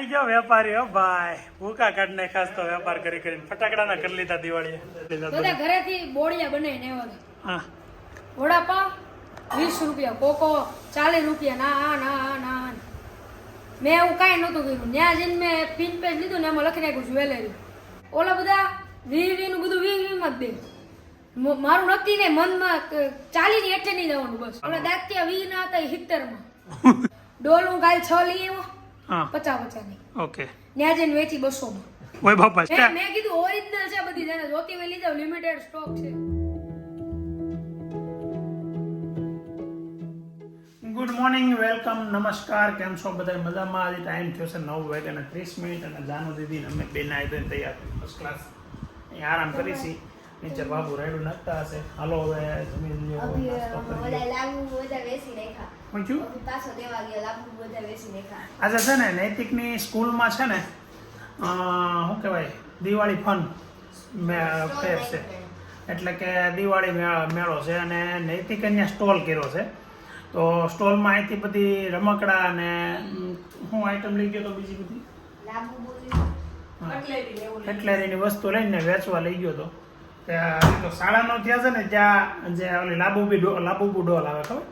આવી ગયો વેપારી હો ભાઈ. ભૂકા કાઢને ખાસ તો વેપાર કરી કરીને ફટાકડાના કરી લીધા દિવાળી બધા ઘરેથી બોળિયા બનાવીને આવ્યા હા. વડાપાવ વીસ રૂપિયા કોકો ચાલીસ રૂપિયા ના ના ના મેં એવું કાંઈ નહોતું કર્યું. ત્યાં જઈને મેં પિન પેજ લીધું ને એમાં લખી નાખ્યું જ્વેલરી ઓલા બધા વી વી નું બધું વી વીમાં જ દે. મારું નક્કી ને મનમાં ચાલી ચાલીની હેઠે નહીં જવાનું બસ. ઓલા દાંત્યા વી ના હતા સિત્તેરમાં ડોલું કાલ છ લઈ આવ્યો. હા. પચાસ પચાસની ઓકે ત્યાં જઈને વેચી બસો માં ઓય બાપા મેં કીધું ઓરિજિનલ છે બધી જેને જોતી હોય લઈ જાવ લિમિટેડ સ્ટોક છે. ગુડ મોર્નિંગ વેલકમ નમસ્કાર કેમ છો બધા? મજામાં? આજે ટાઈમ થયો છે નવ વાગ્યાના ત્રીસ મિનિટ અને જાનુ દીદી અમે બે નાઈ તૈયાર ફર્સ્ટ ક્લાસ અહીંયા આરામ કરી છીએ નીચે બાબુ રાયડું નાખતા હશે. હાલો હવે જમી લ્યો નાસ્તો કરી બધા લ્યો લાંબુ બધા વેચી નાખ્યા. શું. આજે છે ને નૈતિકની સ્કૂલમાં છે ને શું કહેવાય દિવાળી ફન ફેર છે. એટલે કે દિવાળી મેળો છે અને નૈતિક અહીંયા સ્ટોલ કર્યો છે. તો સ્ટોલમાં અહીંથી બધી રમકડા અને હું આઈટમ લઈ ગયો તો બીજી બધી. કટલેરીની વસ્તુ લઈને વેચવા લઈ ગયો તો. ત્યાં તો શાળાનો ત્યાં છે ને ત્યાં જે ઓલી લાબુબી લાબુબુ ડોલ આવે, ખબર?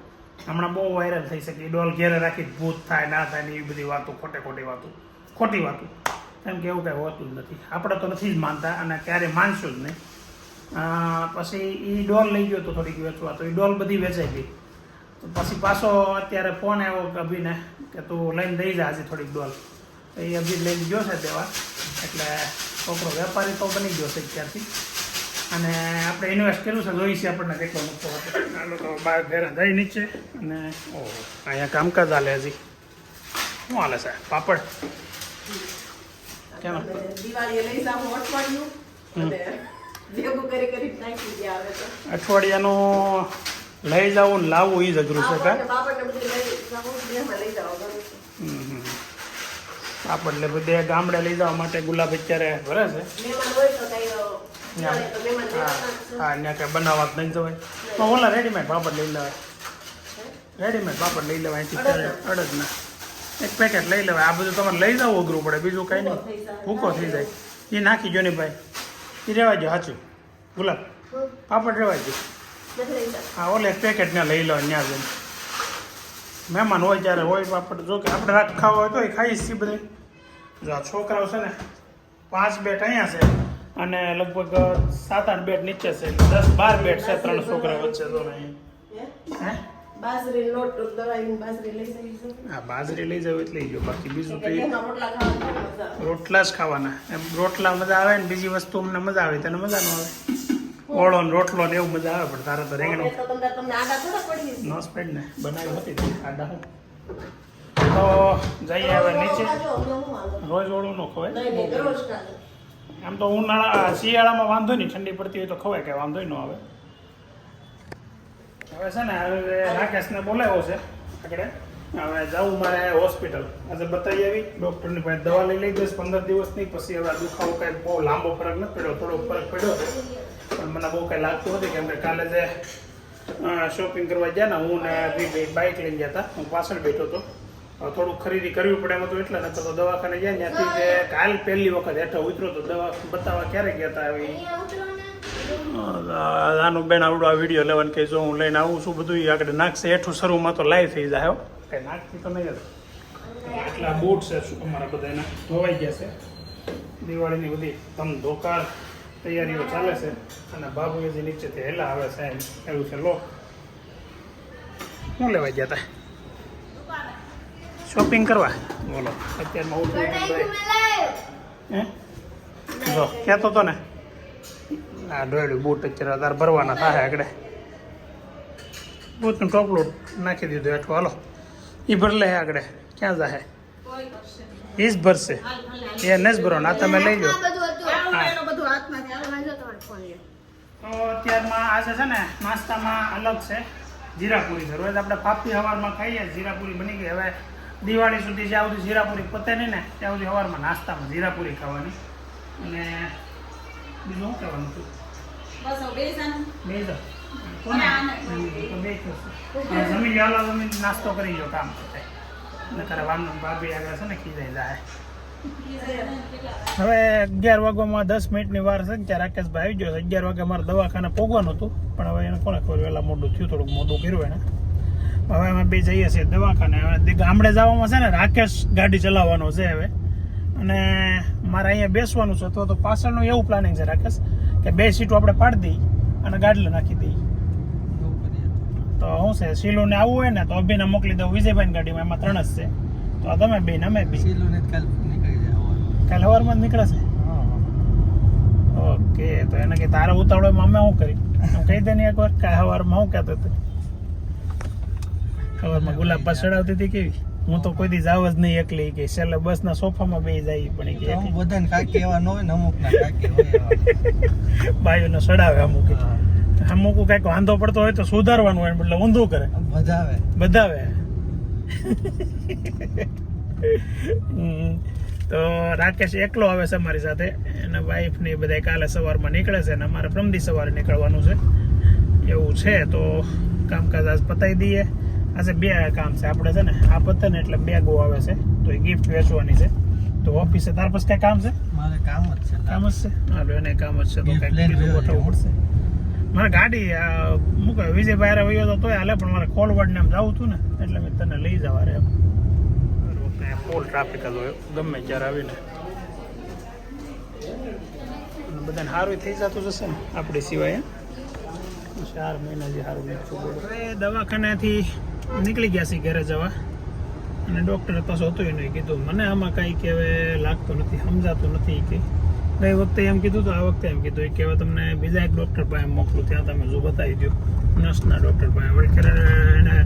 હમણાં બહુ વાયરલ થઈ શકે. ડોલ ઘેરે રાખી ભૂત થાય, ના થાય ને એવી બધી વાતો, ખોટે ખોટી વાતો. ખોટી વાતો. કેમ કે એવું કાંઈ હોતું જ નથી. આપણે તો નથી જ માનતા અને ક્યારેય માનશું જ નહીં. પછી એ ડોલ લઈ ગયો તો થોડીક વેચવા. તો એ ડોલ બધી વેચાઈ ગઈ. તો પછી પાછો અત્યારે ફોન આવ્યો કે અભિને કે તું લઈને દઈ જા આજે થોડીક ડોલ. એ અભી લઈને ગયો છે તેવા એટલે છોકરો વેપારી તો બની ગયો છે અત્યારથી. અને આપણે ઇન્વેસ્ટ કર્યું છે જોઈ છે આપણને કેટલો નફો હતો આ લોકો બહાર ઘરે જઈ નીચે. અને ઓહો અહીંયા કામકાજ હાલે હજી. શું હાલે છે? પાપડ? કેમ દિવાળીએ લઈ જાવ અઠવાડિયું. અને ભેગું કરી કરી નાખી દે આવે તો. અઠવાડિયાનું લઈ જવું ને લાવવું એ જ અઘરું છે કા. પાપડ એટલે બધે ગામડે લઈ જવા માટે ગુલાબ અત્યારે ભરે છે. હા જ ત્યાં કંઈ બનાવવા નહીં જવાય તો ઓલા રેડીમેડ પાપડ લઈ લેવાય રેડીમેડ પાપડ લઈ લેવાય અહીંથી અડદ ના એક પેકેટ લઈ લેવાય આ બધું તમારે લઈ જવું અઘરું પડે બીજું કંઈ નહીં ભૂકો થઈ જાય એ નાખી જો ને ભાઈ એ રહેવા દો સાચું ગુલાબ પાપડ રહેવા દો નથી લઈ જાવ. હા ઓલે એક પેકેટ ને લઈ લો ત્યાં જઈને મહેમાન હોય ત્યારે હોય પાપડ જો કે આપણે રાત ખાવા હોય તો એ ખાઈ છીએ બધે જો આ છોકરાઓ છે ને પાંચ બેટ અહીંયા છે અને લગભગ સાત આઠ બેટ નીચે છે દસ બાર બેટ છે ત્રણ છોકરા વચ્ચે તો હે? બાજરી લઈ જાવ એટલે જો બાકી બીજું તો રોટલા જ ખાવાના. એમ રોટલા મજા આવે ને બીજી વસ્તુ અમને મજા આવે તને મજા ન આવે? ઓળો ને રોટલો ને એવું મજા આવે પણ તારે તો રેંગણું. નો સ્પેડ ને બનાવી હતી આડા. તો જઈએ હવે નીચે? રોજ ઓળું નો ખવાય. આમ તો ઉનાળા શિયાળામાં વાંધો નહીં, ઠંડી પડતી હોય તો ખવાય કે વાંધો ન આવે. હવે છે ને, હવે રાકેશને બોલાવ્યો છે આગળ. હવે જવું મારે હોસ્પિટલ. આજે બતાવી આવી, ડૉક્ટરની પાસે દવા લઈ લઈ જઈશ પંદર દિવસની, પછી હવે દુખાવો કાંઈ બહુ લાંબો ફરક નથી પડ્યો, થોડો ફરક પડ્યો પણ મને બહુ કાંઈ લાગતું નથી કેમ કે કાલે જે શોપિંગ કરવા ગયા ને, હું ને બાઇક લઈને ગયા હતા, હું પાછળ બેઠો હતો. થોડુંક ખરીદી કરવી પડે એમાં તો એટલે નકર તો દવાખાને ગયા ત્યાંથી જે કાલ પહેલી વખત હેઠો ઉતરો તો દવા બતાવવા ક્યારે ગયા હતા આવી? આનું બેન આવડો આ વીડિયો લેવાનું કે જો હું લઈને આવું છું બધું આગળ નાખશે હેઠું શરૂમાં તો લાઈવ થઈ જાય કઈ નાખતી તો નહીં જ. એટલા બૂટ છે શું અમારા બધા એના? ધોવાઈ ગયા છે. દિવાળીની બધી તમ ધોકાર તૈયારીઓ ચાલે છે અને બાબુએ જે નીચેથી હેલા આવે છે એવું છે લો. શું લેવા ગયા હતા શોપિંગ કરવા? બોલો. અત્યારમાં હે? જો કહેતો તો ને. આ ડોયડું બૂટ અત્યારે તાર ભરવાના થાય આગળ. બૂટનું ટોપલું નાખી દીધું હેઠું. હાલો. એ ભરલે હે આગળ. ક્યાં જાહે? એ જ ભરશે. એ ન જ ભરો ના તમે લઈ લો હતું. તો અત્યારમાં આજે છે ને નાસ્તામાં અલગ છે. જીરાપુરી છે રોજ આપણે પાપી સવારમાં ખાઈએ જીરાપુરી બની ગઈ. હવે દિવાળી સુધી જ્યાં સુધી જીરાપુરી પતે નહીં ને ત્યાં સુધી સવારમાં નાસ્તામાં જીરાપુરી ખાવાની. અને બીજું શું કહેવાનું હતું બસ હવે બે જ અને બે જ વસ્તુ. અને જમી નાસ્તો કરી લો કામ થાય. નકર વાનું ભાભી આગળ છે ને ખીજાઈ જાય. હવે અગિયાર વાગવામાં દસ મિનિટની વાર છે ત્યાં રાકેશભાઈ આવી ગયો અગિયાર વાગે મારે દવાખાને પહોંચવાનું હતું. પણ હવે એને કોને ખબર વહેલા મોડું થયું થોડુંક મોડું કર્યું એને. હવે અમે બે જઈએ છીએ દવાખાને. હવે ગામડે જવામાં છે ને રાકેશ ગાડી ચલાવવાનો છે હવે. અને મારે અહીંયા બેસવાનું છે. તો તો પાછળનું એવું પ્લાનિંગ છે રાકેશ કે બે સીટો આપણે પાડી દઈ અને ગાડીલે નાખી દઈ. તો શું છે શીલુને આવવું હોય ને તો અભિને મોકલી દઉં વિજયભાઈ ગાડીમાં એમાં ત્રણ જ છે. તો તમે બે ને અમે બે. કાલ સવારમાં જ નીકળે છે ઓકે તો એને કે તારે ઉતાવળો અમે શું કરી? કહી દે ને એકવાર કાલ સવારમાં શું કહેતો હતો. સવારમાં ગુલાબ ચડાવતી હતી કેવી હું તો કોઈ દી જાવ જ નહીં એકલી કે છેલ્લે બસના સોફામાં બે જાય પણ કે. બધાને કાકી એવા ન હોય ને અમુક ના કાકી હોય બાયુને ચડાવે અમુક. અમુક કંઈક વાંધો પડતો હોય તો સુધારવાનું હોય એટલે ઊંધું કરે. બધાવે બધાવે. તો રાકેશ એકલો આવે છે અમારી સાથે. એના વાઈફ ને બધા કાલે સવારમાં નીકળે છે અને અમારે પ્રમદી સવારે નીકળવાનું છે. એવું છે તો કામકાજ આજ પતાવી દઈએ. આજે બે કામ છે. આપણે છે ને આ પતન એટલે બેગો આવે છે. તો એ ગિફ્ટ વેચવાની છે. તો ઓફિસે તાર પાસે કઈ કામ છે? મારે કામ જ છે કામ જ છે? હાલો એને કામ જ છે. તો કઈ બીજું ગોઠવવું પડશે મારે ગાડી આ, મૂકે વિજયભાઈ હારે વયો તો તોય હાલે પણ મારે કોલવડ ને એમ જવું હતું ને એટલે મેં તને લઈ જવા રે ફૂલ ટ્રાફિક જ હોય. ગમે ત્યારે આવીને. બધાને સારું થઈ જતું જશે ને આપણી સિવાય એમ? ચાર મહિના જે સારું દવાખાનાથી નીકળી ગયા છીએ ઘરે જવા. અને ડૉક્ટરે પાછો હતું નહીં, કીધું, મને આમાં કાંઈ હવે લાગતું નથી, સમજાતું નથી કે ગઈ વખતે એમ કીધું તો આ વખતે એમ કીધું કે હવે તમને બીજા એક ડૉક્ટર પાસે મોકલું, ત્યાં તમે જો બતાવી દો નર્સના ડૉક્ટર પાસે. વળી ક્યારે એને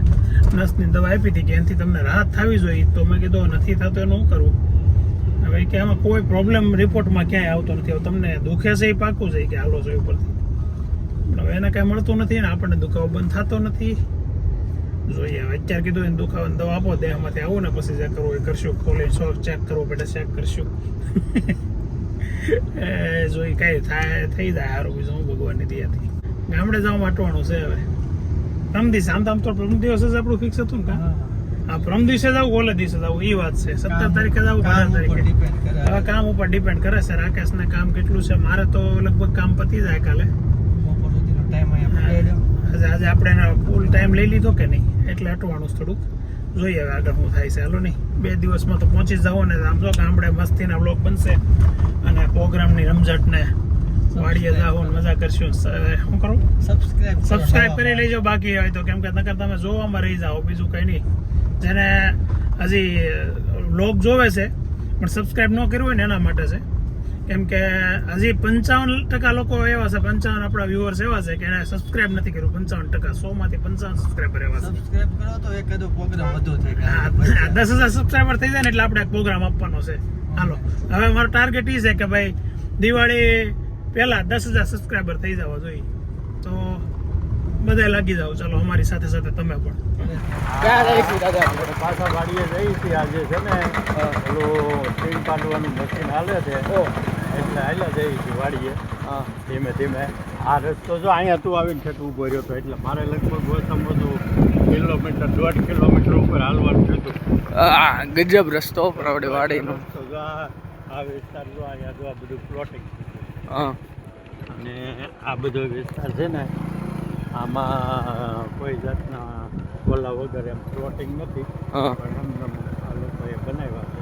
નર્સની દવા આપી હતી કે એનાથી તમને રાહત થવી જોઈએ, તો મેં કીધું નથી થતો, એનું કરવું હવે કે, આમાં કોઈ પ્રોબ્લેમ રિપોર્ટમાં ક્યાંય આવતો નથી. હવે તમને દુખે છે એ પાકું છે કે, હાલો છે ઉપરથી. હવે એને કાંઈ મળતું નથી ને, આપણને દુખાવો બંધ થતો નથી. જોઈએ. અત્યારે કીધું એને દુખાવાની દવા આપો દેહમાંથી આવું ને પછી જે કરવું એ કરશું કોલેજ શોખ ચેક કરવો પડે ચેક કરશું. એ જોઈ કાંઈ થાય થઈ જાય સારું બીજું હું ભગવાનની દયાથી. ગામડે જવા માટવાનું છે હવે. પ્રમ દિવસ આમ આમ તો પ્રમ દિવસે જ આપણું ફિક્સ હતું ને હા. પ્રમ દિવસે જવું ઓલે દિવસે આવું. એ વાત છે. સત્તર તારીખે જવું કામ પંદર તારીખે. હવે કામ ઉપર ડિપેન્ડ કરે છે. રાકેશને કામ કેટલું છે? મારે તો લગભગ કામ પતી જાય કાલે. આજે આજે આપણે એનો ફૂલ ટાઈમ લઈ લીધો કે નહીં? એટલે અટવાનું થોડુંક જોઈએ હવે આગળ શું થાય છે. હાલો નહીં. બે દિવસમાં તો પહોંચી જ જાઓ ને આમ જો ગામડે મસ્તીના બ્લોક બનશે અને પ્રોગ્રામની રમઝટને વાડીએ જાઓ મજા કરશું. શું કરું? સબસ્ક્રાઇબ સબસ્ક્રાઇબ કરી લેજો. બાકી હોય તો કેમ કે નકર તમે જોવામાં રહી જાઓ બીજું કંઈ નહીં. જેને હજી બ્લોગ જોવે છે પણ સબસ્ક્રાઇબ ન કર્યું હોય ને એના માટે છે. કેમ કે હજી પંચાવન ટકા લોકો એવા છે પંચાવન આપણા વ્યુઅર્સ એવા છે કે એને સબસ્ક્રાઇબ નથી કર્યું પંચાવન ટકા સો માંથી પંચાવન સબસ્ક્રાઇબર એવા છે. સબસ્ક્રાઇબ કરો તો એકાદો પ્રોગ્રામ વધુ થઈ જાય દસ હજાર સબસ્ક્રાઇબર થઈ જાય ને એટલે આપણે એક પ્રોગ્રામ આપવાનો છે. હાલો હવે મારો ટાર્ગેટ એ છે કે ભાઈ દિવાળી પહેલા દસ હજાર સબસ્ક્રાઇબર થઈ જવા જોઈએ. બધા લાગી જાઓ. ચાલો અમારી સાથે સાથે તમે પણ. આપણે પાછા વાડીએ છીએ આજે છે ને પેલું સીમ કાઢવાનું મશીન હાલે છે. એટલે હાલ્યા જઈ છીએ વાડીએ. ધીમે ધીમે. આ રસ્તો જો અહીંયા તું આવીને ઠેઠ ઊભો રહ્યો હતો એટલે મારે લગભગ ગૌતમ બધું કિલોમીટર દોઢ કિલોમીટર ઉપર હાલવાનું થયું ગજબ રસ્તો આપણે વાડીનો. આ વિસ્તાર જો અહીંયા જો આ બધું પ્લોટિંગ હા. અને આ બધો વિસ્તાર છે ને આમાં કોઈ જાતના ઓલા વગર એમ પ્લોટિંગ નથી. પણ એમ આ લોકોએ બનાવ્યા છે.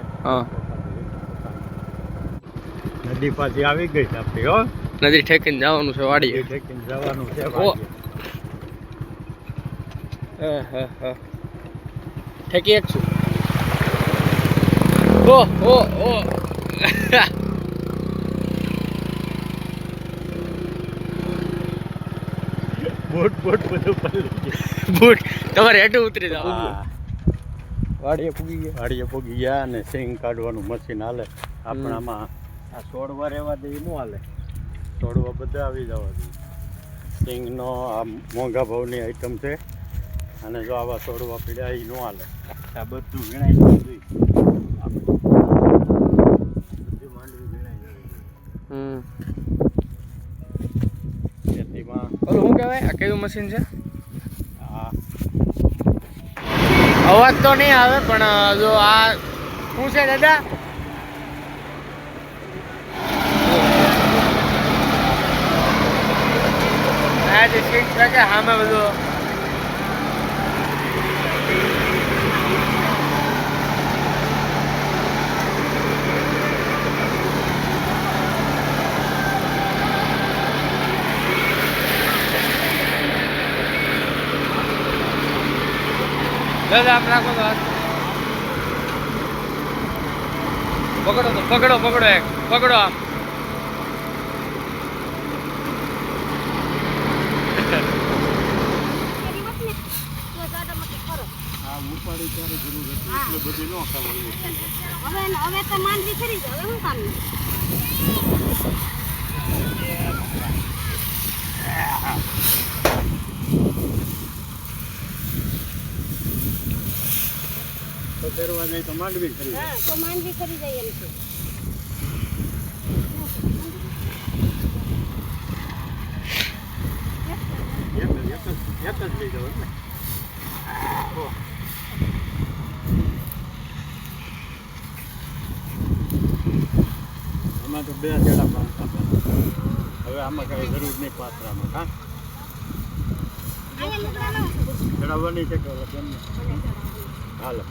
નદી પાછી આવી ગઈ છે આપણી હો. નદી ઠેકીને જવાનું છે વાડી ઠેકીને જવાનું છે ઓ. વાડીએ. હા હા હા. ઠેકી એક છું ઓ ઓ ઓ. બૂટ બોટ બધું પલળી બોટ. તમારે હેઠું ઉતરી જાવ હા. વાડીએ પૂગી ગયા. વાડીએ પૂગી ગયા અને સિંગ કાઢવાનું મશીન હાલે. આપણામાં આ છોડવા રહેવા દે નું હાલે. છોડવા બધા આવી જવા દે. સિંગનો આ મોંઘા ભાવની આઈટમ છે. અને જો આવા છોડવા પીડ્યા એ ન હાલે. આ બધું વીણાઈ કહેવાય આ કેવું મશીન છે? અવાજ તો નહીં આવે પણ જો આ શું છે દાદા? આ જે સીટ છે કે હામાં બધું? દાદા આપ રાખો તો. પકડો તો પકડો પકડો એક. પકડો આમ. આ ઉપાડી ત્યારે જરૂર હતી એટલે બધી ન ખાવાની. હવે હવે તો માંડવી ખરી જ હવે શું કામ તો ફેરવા જાય તો માંડવી ખરી હા તો માંડવી ખરી જાય એમ છે. એક જ લઈ જવાનું ને આમાં તો બે છેડા પામતા હવે આમાં કઈ જરૂર નહીં પાત્રામાં હા? ચડાવવાની છે કે? હાલો.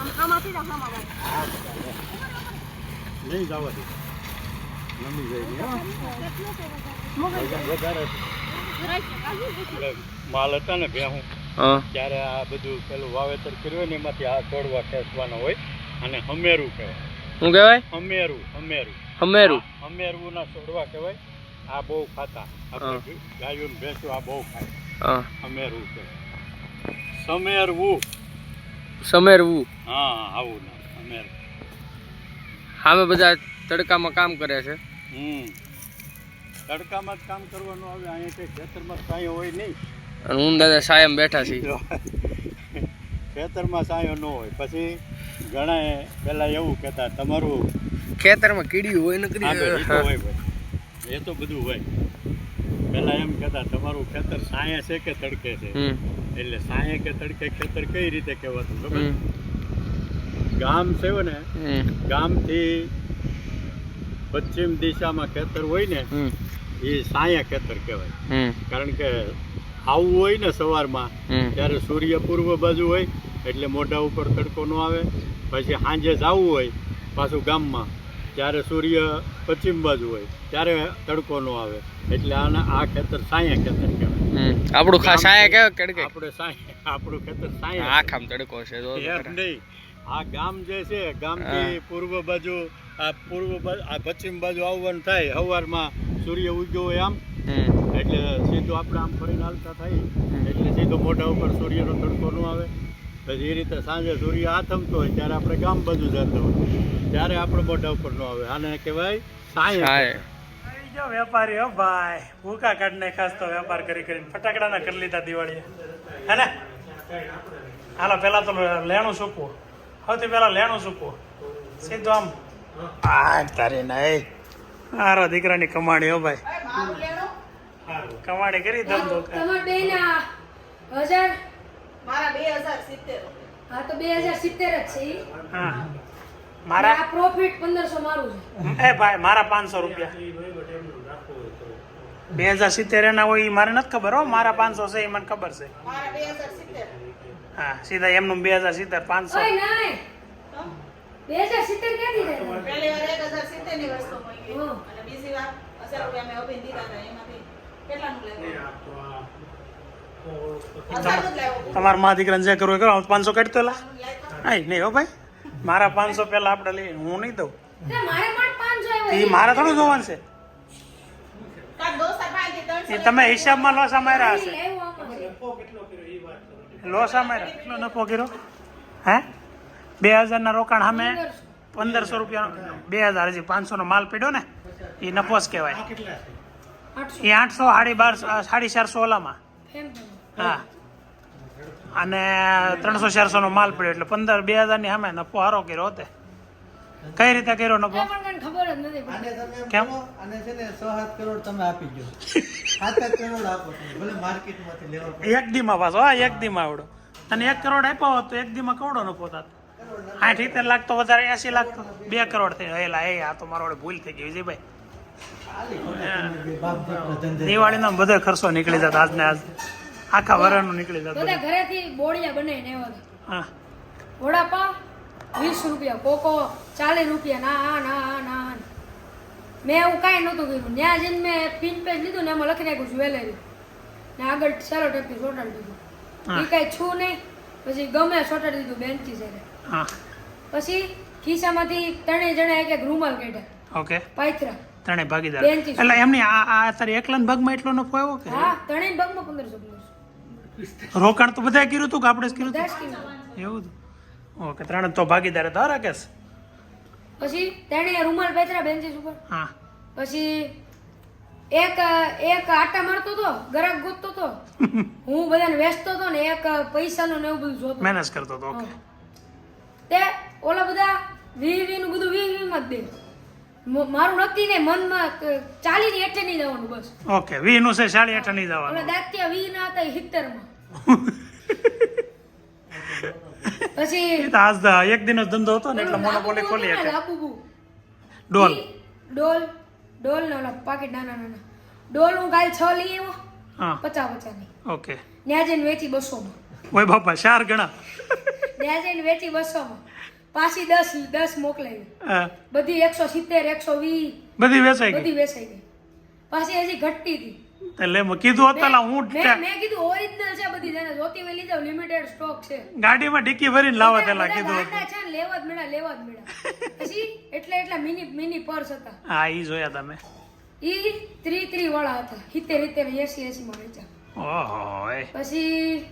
આમાંથી જાવ આમાં નહીં જવા દે. નમી જાય માલ હતા ને ભેહું હા ત્યારે આ બધું પેલું વાવેતર કર્યું ને એમાંથી આ તોડવા ખેંચવાનો હોય અને હમેરું કહેવાય. શું કહેવાય? હમેરું હમેરું. હમેરું. હમેરું ના છોડવા કહેવાય. આ બહુ ખાતા. આપણે ગાયું ને ભેંસું આ બહુ ખાય. હમેરું કહેવાય. સમેરવું. સમેરવું. હા આવું સમેર. હામે બધા તડકામાં કામ કરે છે. હમ. તડકામાં જ કામ કરવાનું આવે અહીંયા કંઈ ખેતરમાં કાંઈ હોય નહીં. અને હું દાદા સાયમ બેઠા છીએ. ખેતરમાં સાયો ન હોય. પછી ઘણા પેલા એવું કહેતા તમારું ખેતરમાં કીડી હોય નકરી. હોય એ તો બધું હોય. પેલા એમ કહેતા તમારું ખેતર સાયા છે કે તડકે છે? એટલે સાયા કે તડકે ખેતર કઈ રીતે કહેવાતું ખબર? ગામ છે ને ગામથી પશ્ચિમ દિશામાં ખેતર હોય ને એ સાંયા ખેતર કહેવાય. કારણ કે આવવું હોય ને સવારમાં ત્યારે સૂર્ય પૂર્વ બાજુ હોય એટલે મોઢા ઉપર તડકો ન આવે. પછી સાંજે જવું હોય પાછું ગામમાં. ત્યારે સૂર્ય પશ્ચિમ બાજુ હોય ત્યારે તડકો ન આવે. એટલે આના આ ખેતર સાયા ખેતર કહેવાય. આપણું ખા સાયા કેવા કડકે આપણે સાયા આપણું ખેતર સાયા આખામ તડકો છે જો તો નહીં. આ ગામ જે છે ગામથી પૂર્વ બાજુ આ પૂર્વ આ પશ્ચિમ બાજુ આવવાનું થાય સવારમાં સૂર્ય ઉગ્યો હોય આમ. એટલે સીધો આપણે આમ ફરીને હાલતા થાય. એટલે સીધો મોઢા ઉપર સૂર્યનો તડકો ન આવે. પછી એ રીતે સાંજે સૂર્ય આથમતો હોય ત્યારે આપણે ગામ બધું જતો હોય. ત્યારે આપણે મોઢા ઉપર ન આવે. આને કહેવાય સાય વેપારી હો ભાઈ. ભૂકા કાઢને ખાસ તો વેપાર કરી કરીને ફટાકડાના કરી લીધા દિવાળીએ. હે ને? હાલો પેલા તો લેણું સૂકવું. સૌથી પેલા લેણું સૂકવું. સીધું આમ. આ તારી નહીં મારા દીકરાની કમાણી હો ભાઈ. કમાણી કરી ધમધો બે ના હજાર મારા બે હજાર સિત્તેર હા તો બે હજાર સિત્તેર જ છે હા. મારા પ્રોફિટ પંદરસો મારું છે. એ ભાઈ મારા પાંચસો રૂપિયા. બે હજાર સિત્તેર એના હોય એ મારે નથી ખબર હો મારા પાંચસો છે એ મને ખબર છે. હા સીધા એમનું બે હજાર સિત્તેર પાંચસો. બે હજાર સિત્તેર ક્યાંથી થાય પહેલી વાર એક હજાર સિત્તેરની વસ્તુ મળી હમ. અને બીજી વાર હજાર રૂપિયા મેં અભિન દીધા હતા એમાંથી. કેટલાનું લેવું? તમારા મા દીકરાને જે કરવું કરો પાંચસો કાઢતો લા. નહીં નહીં હો ભાઈ. મારા પાંચસો પહેલા આપણે લઈએ, હું નહીં દઉં. એ મારે થોડું જોવાનું છે. એ તમે હિસાબમાં લોસા માર્યા હશે. લોસા માર્યા? કેટલો નફો કર્યો? હે? બે હજારના રોકાણ સામે પંદરસો રૂપિયા બે હજાર હજી પાંચસોનો માલ પીડ્યો ને એ નફો જ કહેવાય. એ આઠસો સાડી બારસો સાડી ચારસો ઓલામાં. હા. અને ત્રણસો ચારસો નો માલ પડ્યો એટલે પંદર બે હજારની સામે નફો હારો કર્યો હતો. કઈ રીતે કર્યો નફો? ખબર જ નથી આને પડતી. તમે એમ કેમ? અને છે ને સો સાત કરોડ તમે આપી દો સાત સાત કરોડ આપો ભલે માર્કેટમાંથી લેવા એક એક દીમાં પાછો હા એક દીમાં આવડો. તને એક કરોડ આપ્યો હોત તો એક દીમાં કવડો નફો થાત? આઠ સિત્તેર લાખ તો વધારે એસી લાખ તો બે કરોડ થઈ હેલા એ આ તો મારો ભૂલ થઈ ગઈ વિજયભાઈ દિવાળીનો બધો ખર્ચો નીકળી જતો આજને આજ. આખા વરાનું નીકળી જતો. બધા ઘરેથી બોળિયા બનાવીને આવ્યા હા. વડાપાવ વીસ રૂપિયા કોકો ચાલીસ રૂપિયા ના ના આ ના. મેં એવું કાંઈ નહોતું કર્યું. ત્યાં જઈને મેં પિન પેજ લીધું ને એમાં લખી નાખ્યું જ્વેલરી. ને આગળ સેલો ટેપી ચોટાડી દીધું. એ કાંઈ છું નહીં. પછી ગમે ચોટાડી દીધું બેનથી હા. પછી ખિસ્સામાંથી ત્રણેય જણા એક એક રૂમાલ કાઢ્યા. ઓકે. પાયથરા. ત્રણે ભાગીદાર. એટલે એમની આ આ તારી એકલાના ભાગમાં એટલો નફો આવ્યો કે? હા ત્રણેય ભાગમાં પંદરસો રોકાણ તો બધાએ કર્યું હતું કે આપણે કર્યું હતું એવું ઓકે ત્રણ તો ભાગીદાર હતા રાકેશ પછી તેણે રૂમાલ પાથરા બેન્ચીસ ઉપર. હા. પછી એક એક આટા મારતો હતો ગરાક ગોતતો હતો હું બધાને વેચતો હતો ને એક પૈસાનું ને એવું બધું જોતો. મેનેજ કરતો હતો ઓકે તે ઓલા બધા વી વી નું બધું વી વી માં જ દે. મારું નક્કી ને મનમાં ચાલી ની એટલે નહીં જવાનું બસ. ઓકે વી નું છે સાડી હેઠળ નહીં જવાનું. જવાનું દાંતિયા વી ના હતા હિત્તરમાં પછી આજ એક દિન ધંધો હતો ને એટલે મોનોપોલી ખોલી હતી ડોલ. ડોલ ડોલ ને ઓલા પાકીટ નાના નાના. ડોલ હું કાલ છ લઈ આવ્યો હા. પચાસની ઓકે. ત્યાં જઈને વેચી બસોમાં. ઓય બાપા ચાર ગણા. ત્યાં જઈને વેચી બસોમાં. પાછી દસ દસ મોકલાવી. બધી એકસો સિત્તેર એકસો વીસ. બધી વેચાઈ બધી વેચાઈ ગઈ. પાછી હજી ઘટતી હતી. એટલે મેં કીધું હતું હું મેં મેં કીધું ઓરિજિનલ છે બધી જેને જોતી હોય લઈ લિમિટેડ સ્ટોક છે. ગાડીમાં ડિક્કી ભરીને લાવવા તેલા કીધું છે ને લેવા જ મળ્યા લેવા જ મળ્યા. પછી એટલે એટલા મિની મિની પર્સ હતા. હા ઈ જોયા તમે. ઈ ત્રી ત્રી વાળા હતા. એસી એસી માં વેચા ઓહો પછી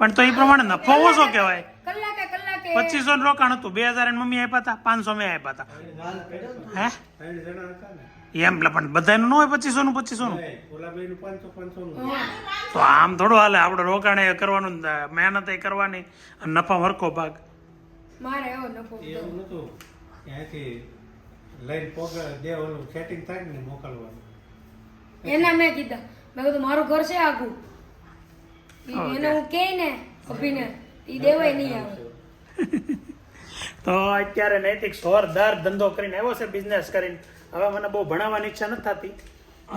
પણ તો એ પ્રમાણે નફો ઓછો કહેવાય. કલાકે કલાકે પચીસો નું રોકાણ હતું. બે હજાર મમ્મી આપ્યા હતા પાંચસો મેં આપ્યા હતા. હે? ત્રણ જણા હતા ને. એમ લે પણ બધાનું ન હોય પચીસો નું પચીસો નું. તો આમ થોડું હાલે આપણે રોકાણ એ કરવાનું ને મહેનત એ કરવાની અને નફા વરકો ભાગ. મારે એવો નફો એવું નતું. ત્યાંથી લઈને પોગળ દેવાનું સેટિંગ થાય ને મોકલવાનું. એના મેં કીધા. મેં કીધું મારું ઘર છે આખું એને હું કે ને અભિને. એ દેવાય નહીં આવે. તો અત્યારે નૈતિક જોરદાર ધંધો કરીને આવ્યો છે બિઝનેસ કરીને. હવે મને બહુ ભણાવવાની ઈચ્છા નથી થતી.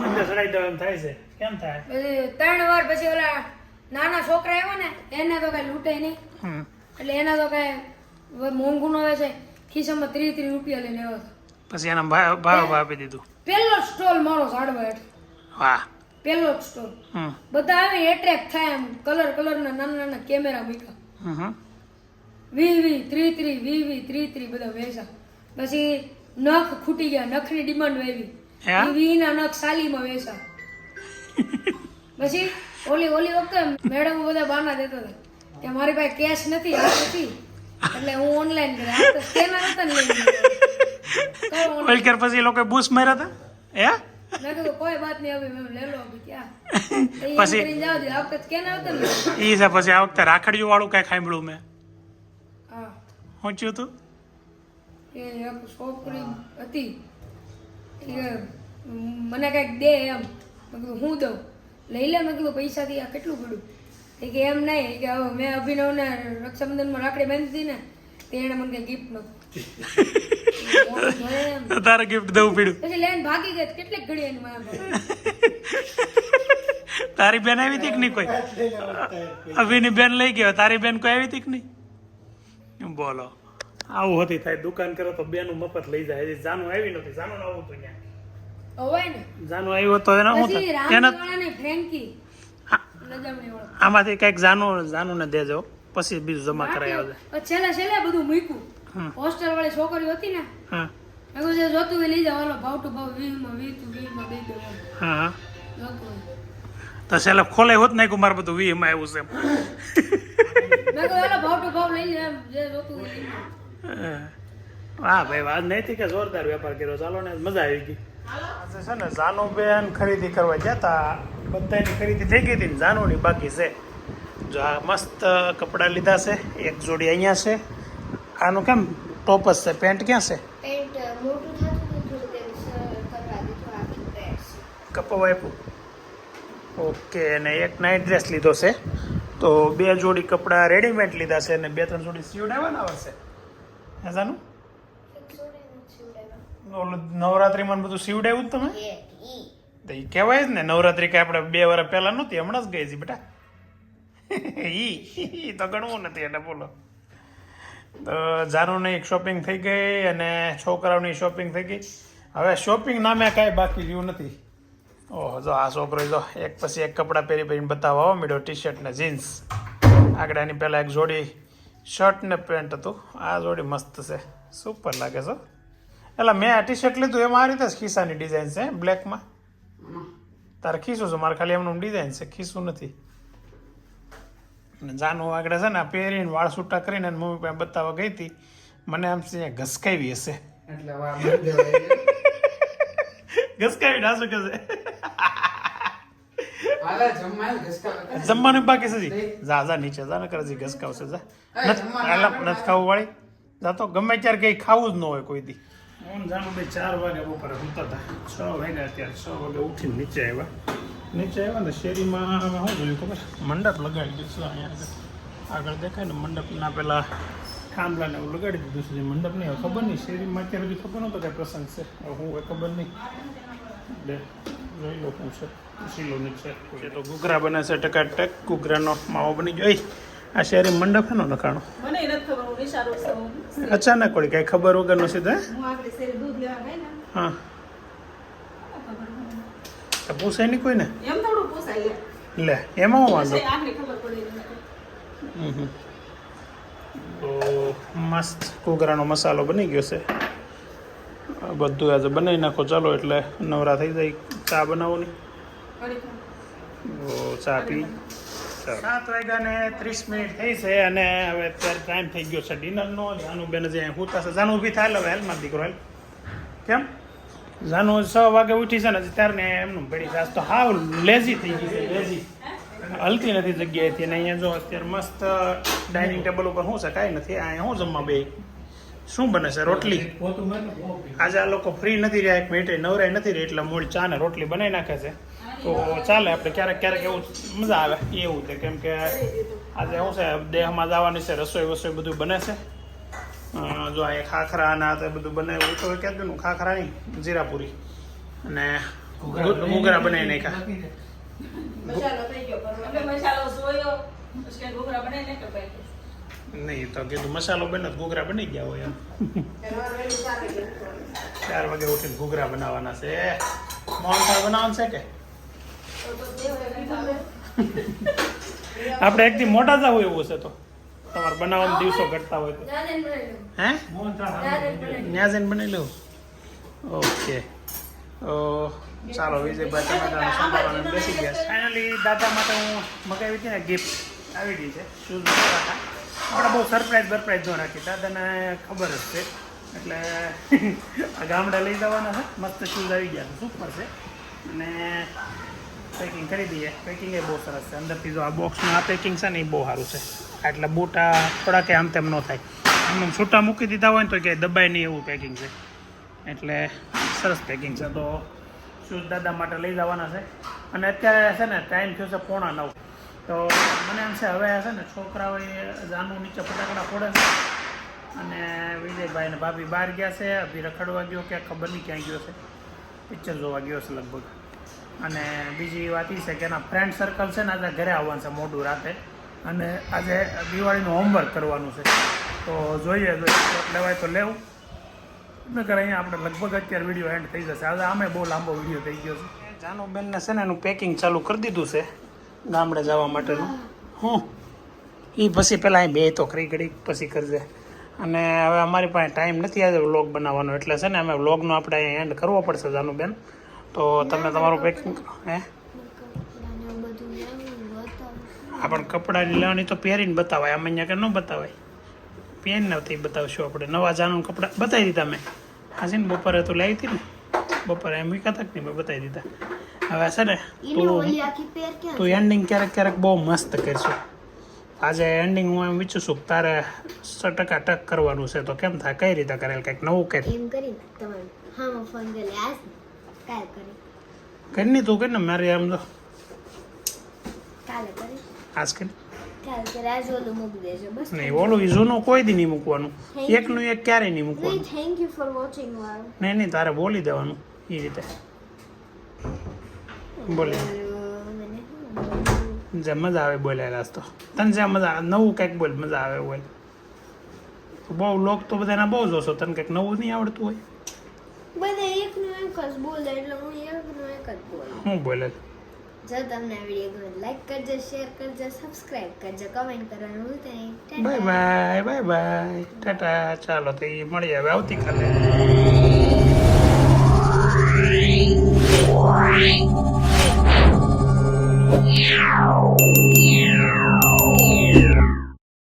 અંદર ચડાઈ દો એમ થાય છે. કેમ થાય? ત્રણ વાર પછી ઓલા નાના છોકરા આવ્યો ને એને તો કઈ લૂંટે નહીં. એટલે એના તો કઈ મોંઘું નો આવે છે. ખિસ્સામાં ત્રીસ ત્રીસ રૂપિયા લઈને આવ્યો પછી એના ભાવ ભાવ આપી દીધું. પેલો સ્ટોલ મારો ઝાડવા હેઠ વાહ. પેલો જ સ્ટોલ. બધા આવી એટ્રેક્ટ થાય એમ. કલર કલરના નાના નાના કેમેરા મૂક્યા. વી વી ત્રી ત્રી વી વી ત્રી ત્રી બધા વેચા. પછી નખ ખૂટી ગયા નખની ડિમાન્ડ વેવી હે? ઈ વી ના નખ સાલીમાં વેચા. પછી ઓલી ઓલી વખતે મેડમ બધા બાના દેતો હતા કે મારી પાસે કેશ નથી આ નથી. એટલે હું ઓનલાઈન કરે આ તો સ્કેનર હતા ને લઈ? ઓલકેર પછી લોકો બૂસ માર્યા હતા? હે? પછી? આ વખતે રાખડીયું વાળું કઈ સાંભળ્યું મેં. હા. થયું હતું એ એક છોકરી હતી. એ મને કંઈક દે એમ. મેં કીધું હું દઉં. લઈ લે મેં કીધું પૈસાથી આ કેટલું પડ્યું એ કે એમ નહીં. કે હવે મેં અભિનવને રક્ષાબંધનમાં રાખડી બાંધી હતી ને તે એણે મને કંઈ ગિફ્ટ નતું તારે ગિફ્ટ દેવું પડ્યું. પછી લઈને ભાગી ગઈ કેટલીક ઘડી એની મારા તારી બેન આવી હતી કે નહીં કોઈ? અભિની બેન લઈ ગયો. તારી બેન કોઈ આવી હતી કે નહીં? બોલો. આવું હતી થાય દુકાન કરો તો બેનું મફત લઈ જાય. જાનું આવી નથી. જાનું આવું હતું ત્યાં ને. જાનું આવ્યું તો એના હા, આમાંથી કંઈક જાનું જાનું ને દેજો. પછી બીજું જમા કરાવી આવજે. છેલ્લે છેલ્લે બધું. મૂક્યું. હોસ્ટેલ વાળી છોકરીઓ હતી ને. હા. જોતું લઈ જાઓ. ભાવ ટુ ભાવ વીસમાં વી દઈ દો હા હા. તો છેલ્લે ખોલે હોત નહીં કુમાર બધું વી એમાં. આવ્યું છે. હા. ભાઈ વાત નહીં કે જોરદાર વેપાર કર્યો. ચાલો ને મજા આવી ગઈ. આજે છે ને જાનુબેન ખરીદી કરવા ગયા હતા બધાની ખરીદી થઈ ગઈ હતી ને જાનુની બાકી છે. જો આ મસ્ત કપડાં લીધા છે એક જોડી અહીંયા છે. આનું કેમ ટોપ જ છે? પેન્ટ ક્યાં છે? પેન્ટ મોટું થતું હતું થોડું તેમ કરવા દીધું આખી પેન્ટ કપાવા આપ્યું? ઓકે, અને એક નાઇટ ડ્રેસ લીધો છે. તો બે જોડી કપડાં રેડીમેડ લીધા છે અને બે ત્રણ જોડી સીવડાવવાના આવશે હે જાનું? ઓલું નવરાત્રીમાં બધું સીવડાવ્યું તમે? તો એ કહેવાય જ ને, નવરાત્રિ કાંઈ આપણે બે વર્ષ પહેલા નહોતી, હમણાં જ ગઈ છે બેટા. ઈ તો ગણવું નથી એટલે બોલો. તો જાનુની શોપિંગ થઈ ગઈ અને છોકરાઓની શોપિંગ થઈ ગઈ. હવે શોપિંગ નામે કાંઈ બાકી રહ્યું નથી. ઓહો જો આ છોકરો જો એક પછી એક કપડાં પહેરી પહેરીને બતાવવા આવો મીડો ટી શર્ટ ને જીન્સ આગળ એની પહેલાં એક જોડી શર્ટ ને પેન્ટ હતું. આ જોડી મસ્ત છે. સુપર લાગે છે એટલે મેં આ ટી શર્ટ લીધું એમાં આ રીતે જ ખિસ્સાની ડિઝાઇન છે બ્લેકમાં તારે ખીસું છે મારે ખાલી એમનું ડિઝાઇન છે ખીસું નથી. અને જાનું આગળ છે ને આ પહેરીને વાળ છૂટા કરીને મમ્મી પાસે બતાવવા ગઈ હતી. મને આમ છે ઘસકાવી હશે. ઘસકાવી ડાસુ કે છે જમવાનું બાકી છે જી જા જા નીચે જા ને કરે જી ઘસકાવશે જા. નથી ખાવું વાળી? જા તો ગમે ત્યારે કંઈ ખાવું જ ન હોય કોઈ દી. હું જાણું ભાઈ ચાર વાગે બપોરે સૂતા હતા. છ વાગ્યા અત્યારે છ વાગે ઉઠીને નીચે આવ્યા. નીચે આવ્યા ને શેરીમાં શું જોયું ખબર? મંડપ લગાડી દીધું છે અહીંયા આગળ. દેખાય ને મંડપના પેલા થાંભલાને એવું લગાડી દીધું છે. મંડપ નહીં હવે ખબર નહીં શેરીમાં અત્યારે બી ખબર નહોતો કે પ્રસંગ છે. હું ખબર નહીં. એટલે જોઈ લો છે. તો ઘૂઘરા બને છે ટકાટક. ઘૂઘરાનો માવો બની ગયો. આ શેરી મંડપ એનો નખાણો અચાનક પડી કાંઈ ખબર વગરનો સીધા હું? આગળ શેરી દૂધ લેવા ગઈ ને. હા. તો પૂછાય નહીં કોઈને? એમ થોડું પૂછાય લે. લે એમાં હું વાંધો. તો મસ્ત ઘૂઘરાનો મસાલો બની ગયો છે. બધું આજે બનાવી નાખો. ચાલો એટલે નવરા થઈ જાય ચા બનાવોની. ચા પી. સાત વાગ્યા ને ત્રીસ મિનિટ થઈ છે અને હવે અત્યારે ટાઈમ થઈ ગયો છે ડિનરનો જાનુબેન જે હુતા છે. જાનુ ઊભી થાય. હવે હેલમાં દીકરો હેલ. કેમ? જાનુ છ વાગે ઉઠી છે ને ત્યારે ને એમનું પડી સાસ તો હાવ લેઝી થઈ ગઈ છે લેઝી હલતી નથી જગ્યાએથી. અને અહીંયા જો અત્યારે મસ્ત ડાઇનિંગ ટેબલ ઉપર શું છે? કાંઈ નથી. અહીંયા શું જમવા બે શું બને છે? રોટલી? આજે આ લોકો ફ્રી નથી રહ્યા એક મિનિટે નવરાય નથી રહી એટલે મૂળ ચા ને રોટલી બનાવી નાખે છે. તો ચાલે આપણે ક્યારેક ક્યારેક એવું મજા આવે એવું છે કેમ કે આજે શું છે દેહમાં જવાની છે રસોઈ વસોઈ બધું બને છે. જો આ ખાખરા આ તે બધું બનાવ્યું તો ક્યાં ખાખરા નહીં જીરાપુરી. અને ઘૂઘરા બનાવી નાખ્યા. મસાલો થઈ ગયો મસાલો જોયો પછી ઘૂઘરા બનાવી નાખ્યો ભાઈ નહીં, તો કીધું મસાલો બને તો ઘૂઘરા બની ગયા હોય ચાર વાગે ઉઠીને ઘૂઘરા બનાવવાના છે. મોહનથાળ બનાવવાનું છે કે? આપણે એકથી મોટા જવું એવું છે તો. તમારે બનાવવાનો દિવસો ઘટતા હોય તો. હે? લઉં. જઈને બનાવી લઉં ઓકે. ચાલો, વિજયભાઈ ટમેટાનો સંભાળવાનું બેસી ગયા ફાઇનલી દાદા માટે હું મગાવી હતી ને ગિફ્ટ આવી ગઈ છે. શૂઝ આપણે બહુ સરપ્રાઈઝ બરપ્રાઈઝ ન રાખી દાદાને ખબર જ છે. એટલે આ ગામડા લઈ જવાના છે. મસ્ત શૂઝ આવી ગયા છે. સુપર છે. અને પેકિંગ કરી દઈએ. પેકિંગ એ બહુ સરસ છે. અંદરથી જો આ બોક્સનું આ પેકિંગ છે ને એ બહુ સારું છે. એટલે બૂટા થોડા કે આમ તેમ ન થાય. આમ છૂટા મૂકી દીધા હોય ને તો કે દબાય નહીં એવું પેકિંગ છે. એટલે સરસ પેકિંગ છે. તો શૂઝ દાદા માટે લઈ જવાના છે. અને અત્યારે છે ને ટાઈમ થયો છે પોણા નવ. તો મને એમ છે, હવે છે ને છોકરાઓએ જાનું નીચે ફટાકડા ફોડે છે. અને વિજયભાઈ ને ભાભી બહાર ગયા છે, અભી રખડવા ગયો કે ખબર નહીં ક્યાં ગયો છે. પિક્ચર જોવા ગયો છે લગભગ. અને બીજી વાત એ છે કે એના ફ્રેન્ડ સર્કલ છે ને આજે ઘરે આવવાનું છે મોડું રાતે. અને આજે દિવાળીનું હોમવર્ક કરવાનું છે. તો જોઈએ લેવાય તો લેવું. નકર અહીંયા આપણે લગભગ અત્યારે વીડિયો એન્ડ થઈ જશે. આજે આમે બહુ લાંબો વીડિયો થઈ ગયો છે. જાનુ બેનને છે ને એનું પેકિંગ ચાલુ કરી દીધું છે. ગામડે જવા માટેનું. હું? એ પછી પહેલાં અહીં બે તો ખરી ઘડી પછી કરજે. અને હવે અમારી પાસે ટાઈમ નથી આજે વ્લોગ બનાવવાનો. એટલે છે ને અમે વ્લોગનો આપણે અહીંયા એન્ડ કરવો પડશે જાનું બેન તો તમે તમારું પેકિંગ કરો. હે? કપડાને બધું લેવું બતાવું આ પણ કપડાની લેવાની તો પહેરીને બતાવાય. અમે અહીંયા કે ન બતાવાય? પહેરીને નથી બતાવશું આપણે. નવા જાનું કપડાં. બતાવી દીધા મેં. હાજી ને બપોરે તો લાવી હતી ને? બપોરે. એમ મૂક્યા હતા કે મેં બતાવી દીધા. હવે છે ને તું તું એન્ડિંગ ક્યારેક ક્યારેક બહુ મસ્ત કરશું. આજે એન્ડિંગ હું એમ વિચું છું કે તારે સો ટકા ટક કરવાનું છે. તો કેમ થાય? કઈ રીતે કરેલ? કંઈક નવું કર. એમ કરી કરી. તું કરી ને મારી આમ તો. આજ કરી. નહીં ઓલું ઈ જૂનું કોઈ દી નહીં મૂકવાનું. એકનું એક ક્યારેય નહીં નહીં મૂકવાનું થેન્ક યુ ફોર વોચિંગ નહીં નહીં તારે બોલી દેવાનું. એ રીતે. બોલે. જે મજા આવે બોલાયેલા તો. તને જ્યાં મજા આવે નવું કંઈક બોલ મજા આવે બોલ બહુ લોક તો બધાના બહુ જોશો તને કંઈક નવું નહીં આવડતું હોય? બધા એકનું એક જ બોલે એટલે હું એકનું એક જ બોલું. હું બોલે? જો તમને વીડિયો ગમે લાઈક કરજો શેર કરજો સબસ્ક્રાઇબ કરજો કમેન્ટ કરવાનું ભૂલતા નહીં. Bye bye bye bye. Tata. ચાલો તો એ મળી આવે આવતીકાલે. Meow.